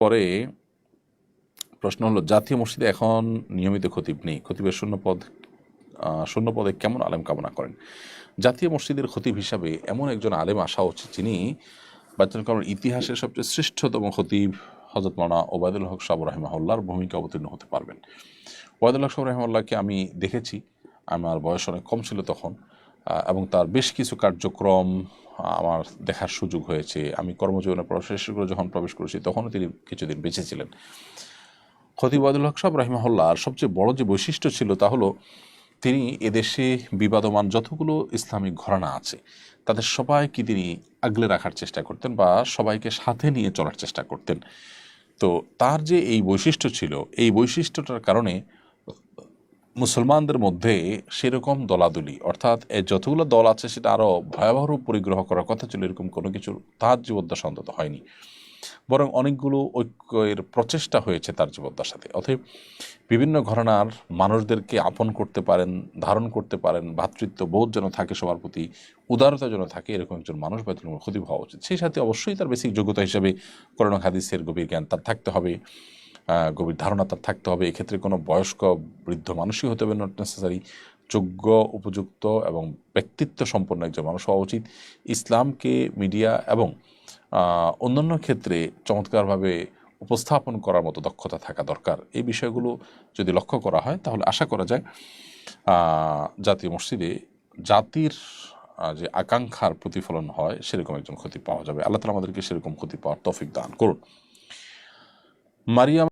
পরে প্রশ্ন হলো, জাতীয় মসজিদে এখন নিয়মিত খতিব নেই। খতিবের শূন্য পদ শূন্য পদে কেমন আলেম কামনা করেন? জাতীয় মসজিদের খতিব হিসাবে এমন একজন আলেম আসা উচিত যিনি বাচ্চান কারণ ইতিহাসের সবচেয়ে শ্রেষ্ঠতম খতিব হজরত মানা ওবায়দুল হক সাবর রহমাউল্লাহর ভূমিকা অবতীর্ণ হতে পারবেন। ওবায়দুল হক সাবর রহমাউল্লাহকে আমি দেখেছি। আমার বয়স অনেক কম ছিল তখন। এবং তার বেশ কিছু কার্যক্রম আমার দেখার সুযোগ হয়েছে। আমি কর্মজীবনে প্রবেশ করে যখন প্রবেশ করেছি, তখনও তিনি কিছুদিন বেঁচে ছিলেন। খতিব আদুল হক সাহেব রাহিমাহুল্লাহর সবচেয়ে বড় যে বৈশিষ্ট্য ছিল তা হলো, তিনি এদেশে বিবাদমান যতগুলো ইসলামিক ঘরানা আছে, তাদের সবাইকে তিনি আগলে রাখার চেষ্টা করতেন বা সবাইকে সাথে নিয়ে চলার চেষ্টা করতেন। তো তার যে এই বৈশিষ্ট্য ছিল, এই বৈশিষ্ট্যটার কারণে মুসলমানদের মধ্যে সেরকম দলাদলি, অর্থাৎ যতগুলো দল আছে সেটা আরও ভয়াবহ পরিগ্রহ করার কথা ছিল, এরকম কোনো কিছু তার জীবদ্দশা অন্তত হয়নি। বরং অনেকগুলো ঐক্যের প্রচেষ্টা হয়েছে তার জীবদ্দশাতে অতএব বিভিন্ন ঘরানার মানুষদেরকে আপন করতে পারেন, ধারণ করতে পারেন, ভাতৃত্ব বোধ যেন থাকে, সবার প্রতি উদারতা যেন থাকে, এরকম একজন মানুষ বাইতুল ক্ষতি হওয়া উচিত। সেই সাথে অবশ্যই তার বেসিক যোগ্যতা হিসেবে করোনা হাদিসের গভীর জ্ঞান তার থাকতে হবে। গভীর ধারণা তার থাকতে হবে। এক্ষেত্রে কোনো বয়স্ক বৃদ্ধ মানুষই হতে হবে নট নেসেসারি যোগ্য, উপযুক্ত এবং ব্যক্তিত্ব সম্পন্ন একজন মানুষ হওয়া উচিত। ইসলামকে, মিডিয়া এবং অন্যান্য ক্ষেত্রে চমৎকারভাবে উপস্থাপন করার মতো দক্ষতা থাকা দরকার। এই বিষয়গুলো যদি লক্ষ্য করা হয়, তাহলে আশা করা যায় জাতীয় মসজিদে জাতির যে আকাঙ্ক্ষার প্রতিফলন হয়, সেরকম একজন ক্ষতি পাওয়া যাবে। আল্লাহ তালা আমাদেরকে সেরকম ক্ষতি পাওয়ার তফিক দান করুন। মারিয়াম